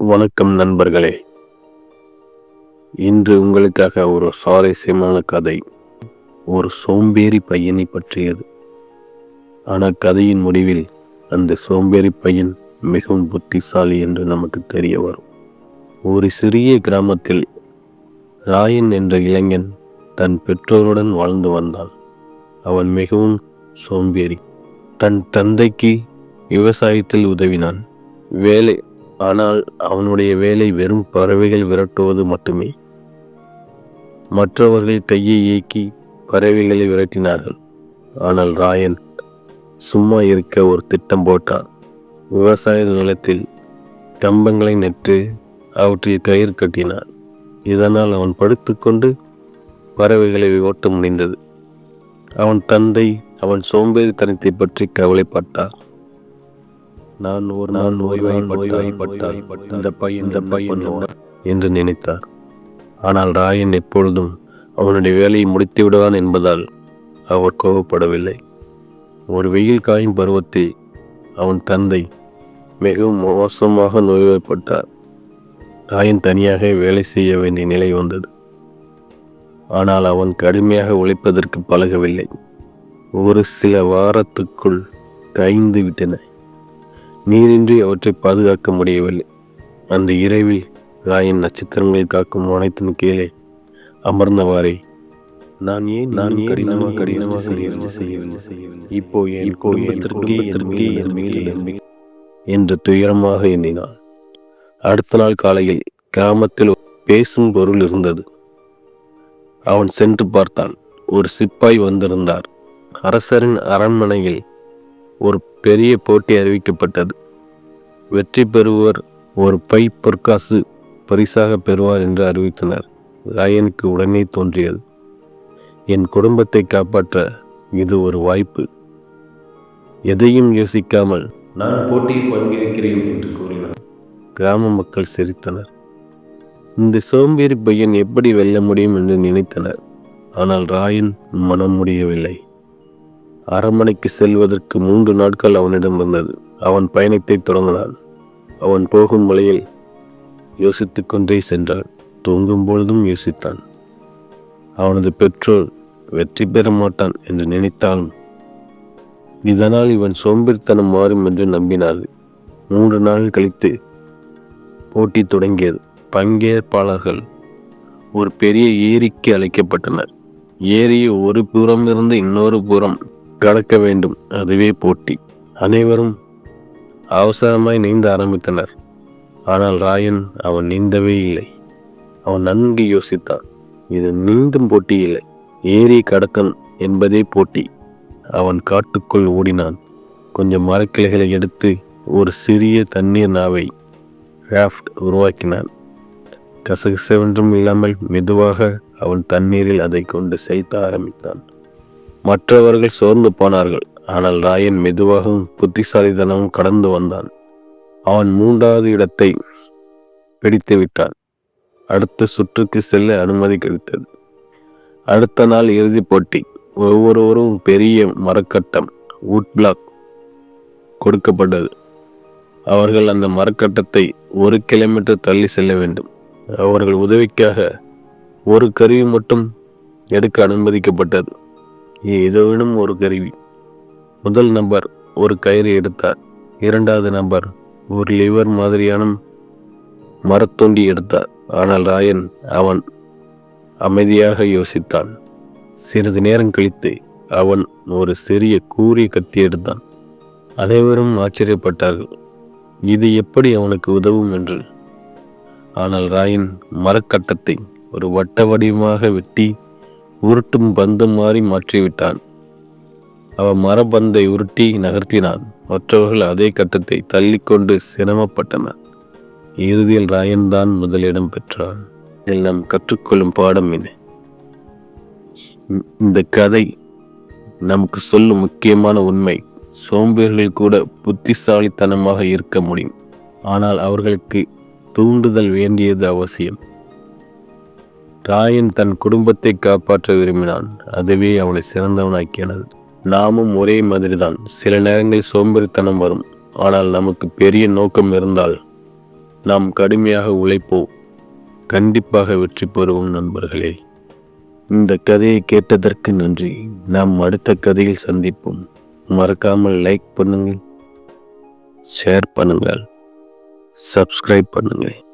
வணக்கம் நண்பர்களே. இன்று உங்களுக்காக ஒரு சுவாரஸ்யமான கதை. ஒரு சோம்பேறி பையனை பற்றியது. ஆனால் கதையின் முடிவில் அந்த சோம்பேறி பையன் மிகவும் புத்திசாலி என்று நமக்கு தெரிய வரும். ஒரு சிறிய கிராமத்தில் ராயன் என்ற இளைஞன் தன் பெற்றோருடன் வாழ்ந்து வந்தான். அவன் மிகவும் சோம்பேறி. தன் தந்தைக்கு விவசாயத்தில் உதவினான். வேலை ஆனால் அவனுடைய வேலை வெறும் பறவைகள் விரட்டுவது மட்டுமே. மற்றவர்கள் கையை இயக்கி பறவைகளை விரட்டினார்கள். ஆனால் ராயன் சும்மா இருக்க ஒரு திட்டம் போட்டார் விவசாய நிலத்தில் கம்பங்களை நெட்டு அவற்றில் கயிறு கட்டினார் இதனால் அவன் படுத்துக்கொண்டு பறவைகளை ஓட்ட முடிந்தது அவன் தந்தை அவன் சோம்பேறித்தனத்தை பற்றி கவலைப்பட்டார் நான் ஒரு நாள் நோய்வாய் நோய்வாய்ப்பட்டால் இந்த பையன் இந்த பையன் என்று நினைத்தார். ஆனால் ராயன் எப்பொழுதும் அவனுடைய வேலையை முடித்து விடுவான் என்பதால் அவர் கோபப்படவில்லை ஒரு வெயில் காயும் பருவத்தில் அவன் தந்தை மிகவும் மோசமாக நோய்வாய்ப்பட்டார். ராயன் தனியாக வேலை செய்ய வேண்டிய நிலை வந்தது. ஆனால் அவன் கடுமையாக உழைப்பதற்கு பழகவில்லை. ஒரு சில வாரத்துக்குள் கைந்து விட்டன. நீரின்றி அவற்றை பாதுகாக்க முடியவில்லை. அந்த இரவில் ராயன் நட்சத்திரங்களில் காக்கும் அனைத்தின் கீழே அமர்ந்தவாறே. நான் ஏன் நான் கடினமாக கடினமாக செய்யவில்லை இப்போ என் குடும்பத்திற்கு என்று துயரமாக எண்ணினான் அடுத்த நாள் காலையில் கிராமத்தில் பேசும் பொருள் இருந்தது. அவன் சென்று பார்த்தான். ஒரு சிப்பாய் வந்திருந்தார். அரசரின் அரண்மனையில் ஒரு பெரிய போட்டி அறிவிக்கப்பட்டது. வெற்றி பெறுவர் ஒரு பை பொற்காசு பரிசாக பெறுவார் என்று அறிவித்தனர். ராயனுக்கு உடனே தோன்றியது. என் குடும்பத்தை காப்பாற்ற இது ஒரு வாய்ப்பு. எதையும் யோசிக்காமல் நான் போட்டியில் பங்கேற்கிறேன் என்று கூறினார். கிராம மக்கள் சிரித்தனர். இந்த சோம்பேறி பையன் எப்படி வெல்ல முடியும் என்று நினைத்தனர். ஆனால் ராயன் மனம் முடியவில்லை. அரண்மனைக்கு செல்வதற்கு மூன்று நாட்கள் அவனிடம் இருந்தது. அவன் பயணத்தை தொடங்கினான். அவன் போகும் வழியில் யோசித்து கொண்டே சென்றான். தூங்கும் பொழுதும் யோசித்தான். அவனது பெற்றோர் வெற்றி பெற மாட்டான் என்று நினைத்தாலும் இதனால் இவன் சோம்பேறித்தனம் மாறும் என்று நம்பினார் மூன்று நாள் கழித்து போட்டி தொடங்கியது. பங்கேற்பாளர்கள் ஒரு பெரிய ஏரிக்கு அழைக்கப்பட்டனர். ஏரியை ஒரு புறம் இருந்து இன்னொரு புறம் கடக்க வேண்டும். அதுவே போட்டி. அனைவரும் அவசரமாய் நீந்த ஆரம்பித்தனர். ஆனால் ராயன் அவன் நீந்தவே இல்லை. அவன் நன்கு யோசித்தான். இது நீந்தும் போட்டி இல்லை. ஏரி கடக்கன் என்பதே போட்டி. அவன் காட்டுக்குள் ஓடினான். கொஞ்சம் மரக்கிளைகளை எடுத்து ஒரு சிறிய தண்ணீர் நாவை ராஃப்ட் உருவாக்கினான். கசகசவென்றும் இல்லாமல் மெதுவாக அவன் தண்ணீரில் அதை கொண்டு செய்த ஆரம்பித்தான். மற்றவர்கள் சோர்ந்து போனார்கள். ஆனால் ராயன் மெதுவாகவும் புத்திசாலித்தனமும் கடந்து வந்தான். அவன் மூன்றாவது இடத்தை பிடித்து விட்டான். அடுத்த சுற்றுக்கு செல்ல அனுமதி கிடைத்தது. அடுத்த நாள் இறுதிப் போட்டி. ஒவ்வொருவரும் பெரிய மரக்கட்டம் வுட் பிளாக் கொடுக்கப்பட்டது. அவர்கள் அந்த மரக்கட்டத்தை ஒரு கிலோமீட்டர் தள்ளி செல்ல வேண்டும். அவர்கள் உதவிக்காக ஒரு கருவி மட்டும் எடுக்க அனுமதிக்கப்பட்டது. ஏதோனும் ஒரு கருவி. முதல் நபர் ஒரு கயிறு எடுத்தார். இரண்டாவது நபர் ஒரு லிவர் மாதிரியான மரத்தொண்டி எடுத்தார். ஆனால் ராயன் அவன் அமைதியாக யோசித்தான். சிறிது நேரம் கழித்து அவன் ஒரு சிறிய கூறிய கத்தி எடுத்தான். அனைவரும் ஆச்சரியப்பட்டார்கள். இது எப்படி அவனுக்கு உதவும் என்று. ஆனால் ராயன் மரக்கட்டத்தை ஒரு வட்ட வடிவமாக வெட்டி உருட்டும் பந்து மாறி மாற்றிவிட்டான். அவன் மரபந்தை உருட்டி நகர்த்தினான். மற்றவர்கள் அதே கட்டத்தை தள்ளிக்கொண்டு சிரமப்பட்டனர். இறுதியில் ராயன்தான் முதலிடம் பெற்றான். இதில் நாம் கற்றுக்கொள்ளும் பாடம் என்ன? இந்த கதை நமக்கு சொல்லும் முக்கியமான உண்மை சோம்பேறிகள் கூட புத்திசாலித்தனமாக இருக்க முடியும். ஆனால் அவர்களுக்கு தூண்டுதல் வேண்டியது அவசியம். ராயன் தன் குடும்பத்தை காப்பாற்ற விரும்பினான். அதுவே அவளை சிறந்தவனாக்கியனது. நாமும் ஒரே மாதிரிதான். சில நேரங்களில் சோம்பேறித்தனம் வரும். ஆனால் நமக்கு பெரிய நோக்கம் இருந்தால் நாம் கடுமையாக உழைப்போம். கண்டிப்பாக வெற்றி பெறுவோம் நண்பர்களே. இந்த கதையை கேட்டதற்கு நன்றி. நாம் அடுத்த கதையில் சந்திப்போம். மறக்காமல் லைக் பண்ணுங்கள். ஷேர் பண்ணுங்கள். சப்ஸ்கிரைப் பண்ணுங்கள்.